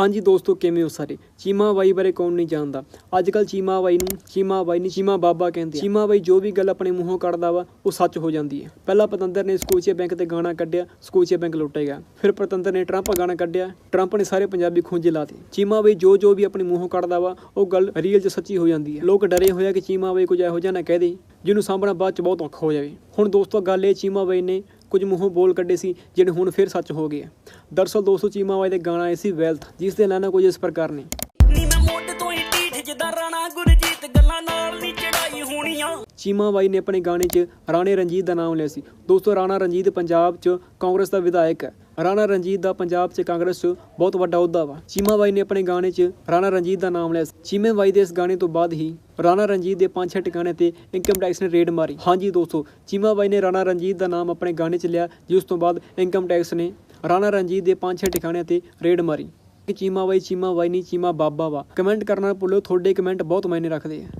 ਹਾਂਜੀ ਦੋਸਤੋ, ਕਿਵੇਂ ਹੋ ਸਾਰੇ? ਚੀਮਾ ਬਾਈ ਬਾਰੇ ਕੌਣ ਨਹੀਂ ਜਾਣਦਾ? ਅੱਜ ਕੱਲ ਚੀਮਾ ਬਾਈ ਨੂੰ ਚੀਮਾ ਬਾਈ ਨਹੀਂ, ਚੀਮਾ ਬਾਬਾ ਕਹਿੰਦੇ ਆ। ਚੀਮਾ ਬਾਈ ਜੋ ਵੀ ਗੱਲ ਆਪਣੇ ਮੂੰਹੋਂ ਕੱਢਦਾ ਵਾ, ਉਹ ਸੱਚ ਹੋ ਜਾਂਦੀ ਹੈ। ਪਹਿਲਾਂ ਪਤੰਦਰ ਨੇ ਸਕੂਚੇ ਬੈਂਕ ਤੇ ਗਾਣਾ ਕੱਢਿਆ ਸਕੂਚੇ ਬੈਂਕ ਲੁੱਟੇਗਾ ਫਿਰ ਪਤੰਦਰ ਨੇ ਟਰੰਪ ਗਾਣਾ ਕੱਢਿਆ, ਟਰੰਪ ਨੇ ਸਾਰੇ ਪੰਜਾਬੀ ਖੂੰਜੇ ਲਾਤੇ। ਚੀਮਾ ਬਾਈ ਜੋ ਜੋ ਵੀ ਆਪਣੇ ਮੂੰਹੋਂ ਕੱਢਦਾ ਵਾ, ਉਹ ਗੱਲ ਰੀਅਲ 'ਚ ਸੱਚੀ ਹੋ ਜਾਂਦੀ ਹੈ। ਲੋਕ ਡਰੇ ਹੋਇਆ ਕਿ ਚੀਮਾ ਬਾਈ ਕੁਝ ਇਹੋ ਜਿਹਾ ਨਾ ਕਹਿ ਦੇ ਜਿਹਨੂੰ ਸਾਂਭਣਾ ਬਾਅਦ 'ਚ ਬਹੁਤ ਔਖਾ ਹੋ ਜਾਵੇ। ਹੁਣ ਦੋਸਤੋ, ਗੱਲ ਇਹ ਚੀਮਾ ਬਾਈ ਨੇ ਕੁਝ ਮੂੰਹੋਂ ਬੋਲ ਕੱਢੇ ਸੀ, ਜਿਹੜੇ ਹੁਣ ਫਿਰ ਸੱਚ ਹੋ ਗਏ ਦਰਸਲ ਦਰਅਸਲ ਦੋਸਤੋ, ਚੀਮਾ ਬਾਈ ਦੇ ਗਾਣਾ ਆਏ ਸੀ ਵੈਲਥ ਜਿਸ ਦੇ ਲਾਣਾ ਕੁਝ ਇਸ ਪ੍ਰਕਾਰ ਨੇ। ਚੀਮਾ ਬਾਈ ਨੇ ਆਪਣੇ ਗਾਣੇ 'ਚ ਰਾਣੇ ਰਣਜੀਤ ਦਾ ਨਾਮ ਲਿਆ ਸੀ। ਦੋਸਤੋ, ਰਾਣਾ ਰਣਜੀਤ ਪੰਜਾਬ 'ਚ ਕਾਂਗਰਸ ਦਾ ਵਿਧਾਇਕ ਹੈ। ਰਾਣਾ ਰਣਜੀਤ ਦਾ ਪੰਜਾਬ 'ਚ ਕਾਂਗਰਸ 'ਚ ਬਹੁਤ ਵੱਡਾ ਅਹੁਦਾ ਵਾ। ਚੀਮਾ ਬਾਈ ਨੇ ਆਪਣੇ ਗਾਣੇ 'ਚ ਰਾਣਾ ਰਣਜੀਤ ਦਾ ਨਾਮ ਲਿਆ ਸੀ। ਚੀਮੇ ਬਾਈ ਦੇ ਇਸ ਗਾਣੇ ਤੋਂ ਬਾਅਦ ਹੀ ਰਾਣਾ ਰਣਜੀਤ ਦੇ ਪੰਜ ਛੇ ਟਿਕਾਣੇ ਤੇ ਇਨਕਮ ਟੈਕਸ ਨੇ ਰੇਡ ਮਾਰੀ। ਹਾਂਜੀ ਦੋਸਤੋ, ਚੀਮਾ ਬਾਈ ਨੇ ਰਾਣਾ ਰਣਜੀਤ ਦਾ ਨਾਮ ਆਪਣੇ ਗਾਣੇ 'ਚ ਲਿਆ, ਜਿਸ ਤੋਂ ਬਾਅਦ ਇਨਕਮ ਟੈਕਸ ਨੇ ਰਾਣਾ ਰਣਜੀਤ ਦੇ ਪੰਜ ਛੇ ਟਿਕਾਣਿਆਂ ਤੇ ਰੇਡ ਮਾਰੀ। ਕਿ ਚੀਮਾ ਬਾਈ ਚੀਮਾ ਬਾਈ ਨਹੀਂ, ਚੀਮਾ ਬਾਬਾ ਵਾ। ਕਮੈਂਟ ਕਰਨਾ ਭੁੱਲੋ, ਤੁਹਾਡੇ ਕਮੈਂਟ ਬਹੁਤ ਮਾਇਨੇ ਰੱਖਦੇ ਆ।